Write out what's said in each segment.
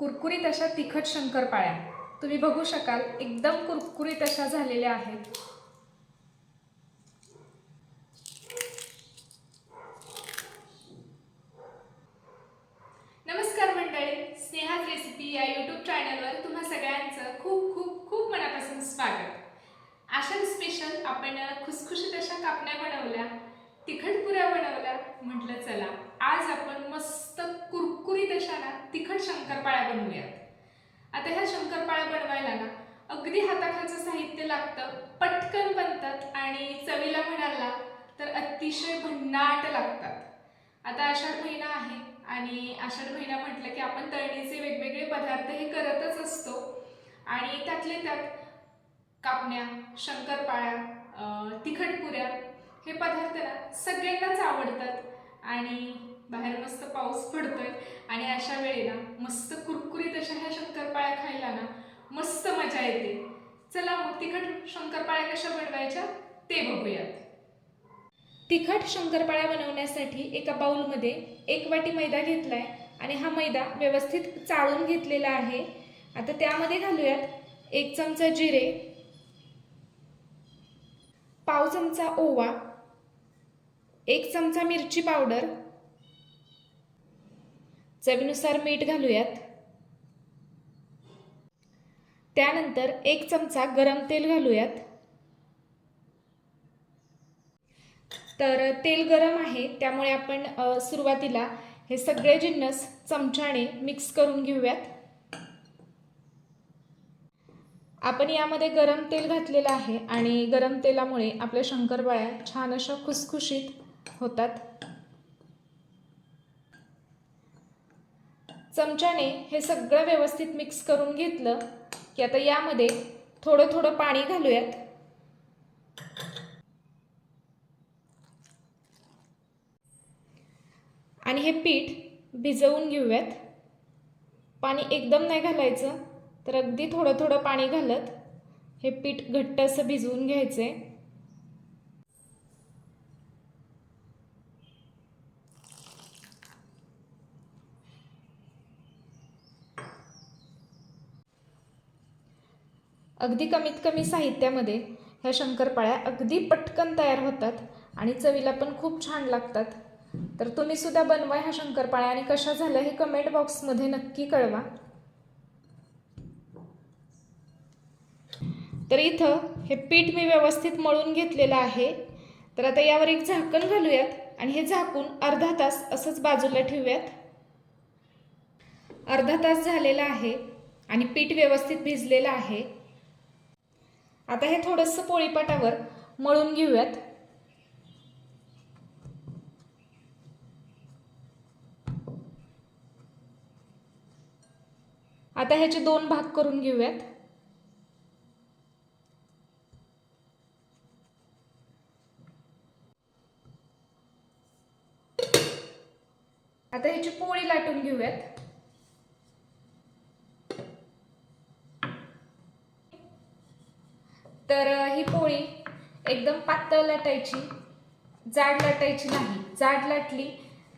कुरकुरीत अशा तिखट शंकरपाळ्या. तुम्ही बघू शकाल एकदम कुरकुरीत अशा झालेल्या आहेत. नमस्कार मंडळी स्नेहाज रेसिपी या यूट्यूब चॅनलवर तुम्हा सगळ्यांचं खूप खूप खूप मनापासून स्वागत. आषाढ स्पेशल आपण खुसखुशीत अशा कापण्या बनवल्या. तिखट पुऱ्या बनवल्या. म्हटलं चला आज आपण मस्त कुरकुरीत अशा ना तिखट शंकरपाळ्या बनवूयात. आता ह्या शंकरपाळ्या बनवायला ना अगदी हाताखालचं साहित्य लागतं पटकन बनतात आणि चवीला म्हणाला तर अतिशय भन्नाट लागतात. आता आषाढ महिना आहे आणि आषाढ महिना म्हटलं की आपण तळणीचे वेगवेगळे पदार्थ हे करतच असतो. आणि त्यातले त्यात कापण्या शंकरपाळ्या तिखटपुऱ्या हे पदार्थ ना सगळ्यांनाच आवडतात. आणि बाहेर मस्त पाऊस पडतोय. आणि अशा वेळेला मस्त कुरकुरीत अशा ह्या शंकरपाळ्या खायला ना मस्त मजा येते. चला मग तिखट शंकरपाळ्या कशा बनवायच्या ते बघूयात. तिखट शंकरपाळ्या बनवण्यासाठी एका बाउलमध्ये एक वाटी मैदा घेतलाय आणि हा मैदा व्यवस्थित चाळून घेतलेला आहे. आता त्यामध्ये घालूयात एक चमचा जिरे पाव चमचा ओवा एक चमचा मिरची पावडर. चवीनुसार मीठ घालूयात. त्यानंतर एक चमचा गरम तेल घालूयात. तर तेल गरम आहे त्यामुळे आपण सुरुवातीला हे सगळे जिन्नस चमच्याने मिक्स करून घेऊयात. आपण यामध्ये गरम तेल घातलेलं आहे आणि गरम तेलामुळे आपल्या शंकरपाळ्या छान अशा खुसखुशीत होतात. चमच्याने हे सगळं व्यवस्थित मिक्स करून घेतलं की आता यामध्ये थोडं थोडं पाणी घालूयात. आणि हे पीठ भिजवून घेऊयात. पाणी एकदम नाही घालायचं तर अगदी थोडं थोडं पाणी घालत हे पीठ घट्ट असं भिजवून घ्यायचंय. अगदी कमीत कमी साहित्यामध्ये ह्या शंकरपाळ्या अगदी पटकन तयार होतात आणि चवीला पण खूप छान लागतात. तर तुम्ही सुद्धा बनवा ह्या शंकरपाळ्या आणि कशा झाल्या हे कमेंट बॉक्समध्ये नक्की कळवा. तर इथं हे पीठ मी व्यवस्थित मळून घेतलेलं आहे. तर आता यावर एक झाकण घालूयात आणि हे झाकून अर्धा तास असंच बाजूला ठेवूयात. अर्धा तास झालेला आहे आणि पीठ व्यवस्थित भिजलेलं आहे. आता हे थोडंसं पोळीपाटावर मळून घेऊयात. आता ह्याचे दोन भाग करून घेऊयात. आता ह्याची पोळी लाटून घेऊयात. तर ही पोळी एकदम पातळ लाटायची जाड लाटायची नाही. जाड लाटली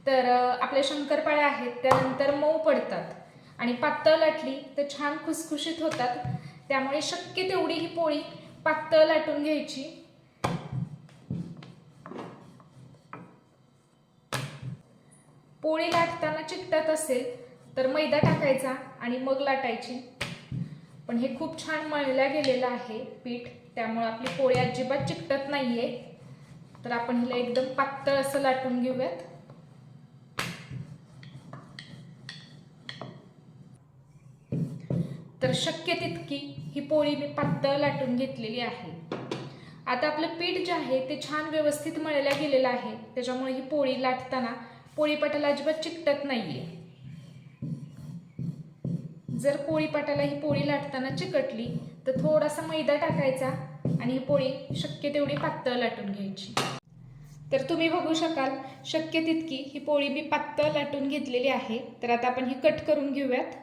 तर आपल्या शंकरपाळ्या आहेत त्यानंतर मऊ पडतात. आणि पातळ लाटली तर छान खुसखुशीत होतात. त्यामुळे शक्य तेवढी ही पोळी पातळ लाटून घ्यायची. पोळी लाटताना चिकटत असेल तर मैदा टाकायचा आणि मग लाटायची. पण हे खूप छान मळल्या गेलेलं आहे पीठ. त्यामुळे आपली पोळी अजिबात चिकटत नाहीये. तर आपण हिला एकदम पातळ असं लाटून घेऊयात. तर शक्य तितकी ही पोळी मी पातळ लाटून घेतलेली आहे. आता आपलं पीठ जे आहे ते छान व्यवस्थित मळल्या गेलेलं आहे. त्याच्यामुळे ही पोळी लाटताना पोळीपाटाला अजिबात चिकटत नाहीये. जर पोळीपाटाला ही पोळी लाटताना चिकटली तर थोडासा मैदा टाकायचा आणि ही पोळी शक्य तेवढी पातळ लाटून घ्यायची. तर तुम्ही बघू शकाल शक्य तितकी ही पोळी मी पातळ लाटून घेतलेली आहे. तर आता आपण ही कट करून घेऊयात.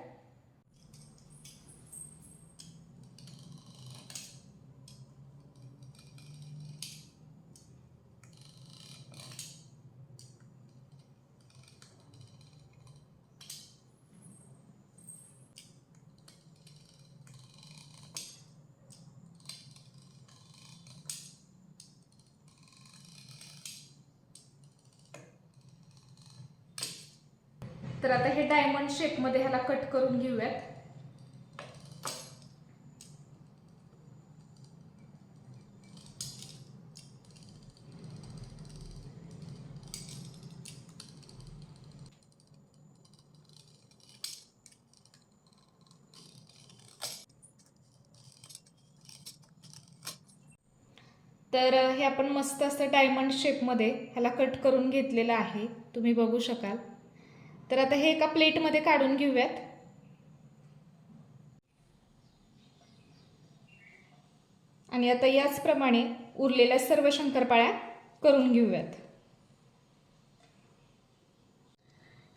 तर आता हे डायमंड शेपमध्ये ह्याला कट करून घेऊयात. तर हे आपण मस्त असं डायमंड शेपमध्ये ह्याला कट करून घेतलेलं आहे. तुम्ही बघू शकाल. तर आता हे एका प्लेटमध्ये काढून घेऊयात. आणि आता याचप्रमाणे उरलेल्या सर्व शंकरपाळ्या करून घेऊयात.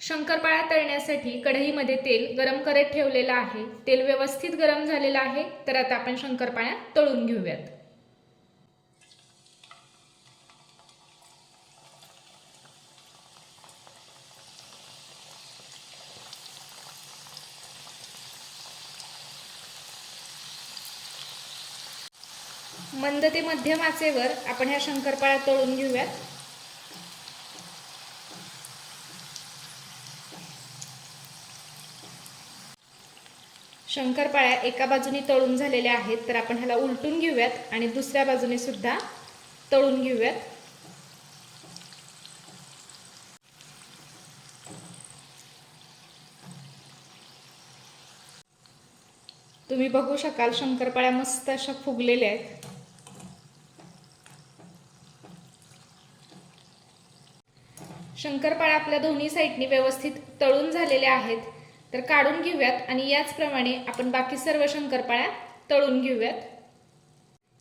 शंकरपाळ्या तळण्यासाठी कढईमध्ये तेल गरम करत ठेवलेलं आहे. तेल व्यवस्थित गरम झालेलं आहे. तर आता आपण शंकरपाळ्या तळून घेऊयात. मंद ते मध्यम आचेवर आपण ह्या शंकरपाळ्या तळून घेऊयात. शंकरपाळ्या एका बाजूने तळून झालेल्या आहेत तर आपण ह्याला उलटून घेऊयात आणि दुसऱ्या बाजूने सुद्धा तळून घेऊयात. तुम्ही बघू शकाल शंकरपाळ्या मस्त अशा फुगलेल्या आहेत. शंकरपाळ्या आपल्या दोन्ही साईडनी व्यवस्थित तळून झालेल्या आहेत. तर काढून घेऊयात आणि याचप्रमाणे आपण बाकी सर्व शंकरपाळ्या तळून घेऊयात.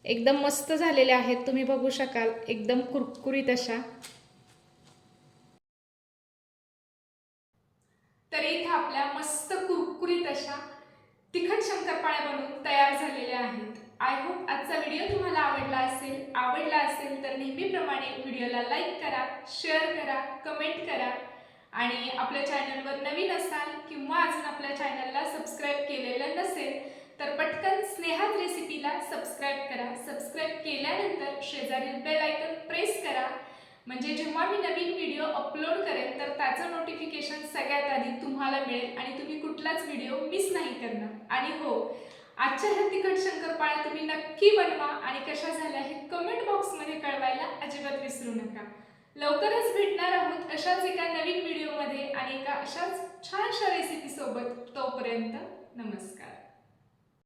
एकदम मस्त झालेल्या आहेत. तुम्ही बघू शकाल एकदम कुरकुरीत अशा. तर इथं आपल्या मस्त कुरकुरीत अशा तिखट शंकरपाळ्या बनवून तयार झालेल्या आहेत. आय होप आजचा व्हिडिओ तुम्हाला आवडला असेल आवडला असेल तर नेहमीप्रमाणे व्हिडिओला लाईक करा शेअर करा कमेंट करा. आणि आपल्या चॅनलवर नवीन असाल किंवा अजून आपल्या चॅनलला सबस्क्राईब केलेलं नसेल तर पटकन स्नेहात रेसिपीला सबस्क्राईब करा. सबस्क्राईब केल्यानंतर शेजारील बेल आयकन प्रेस करा. म्हणजे जेव्हा मी नवीन व्हिडिओ अपलोड करेन तर त्याचं नोटिफिकेशन सगळ्यात आधी तुम्हाला मिळेल आणि तुम्ही कुठलाच व्हिडिओ मिस नाही करणार. आणि हो ह्या तिखट शंकरपाळ्या तुम्ही नक्की बनवा आणि कशा झाल्या हे कमेंट बॉक्समध्ये कळवायला अजिबात विसरू नका. लवकरच भेटणार आहोत अशाच एका नवीन व्हिडिओमध्ये आणि एका अशाच छानशा रेसिपी सोबत. तोपर्यंत नमस्कार.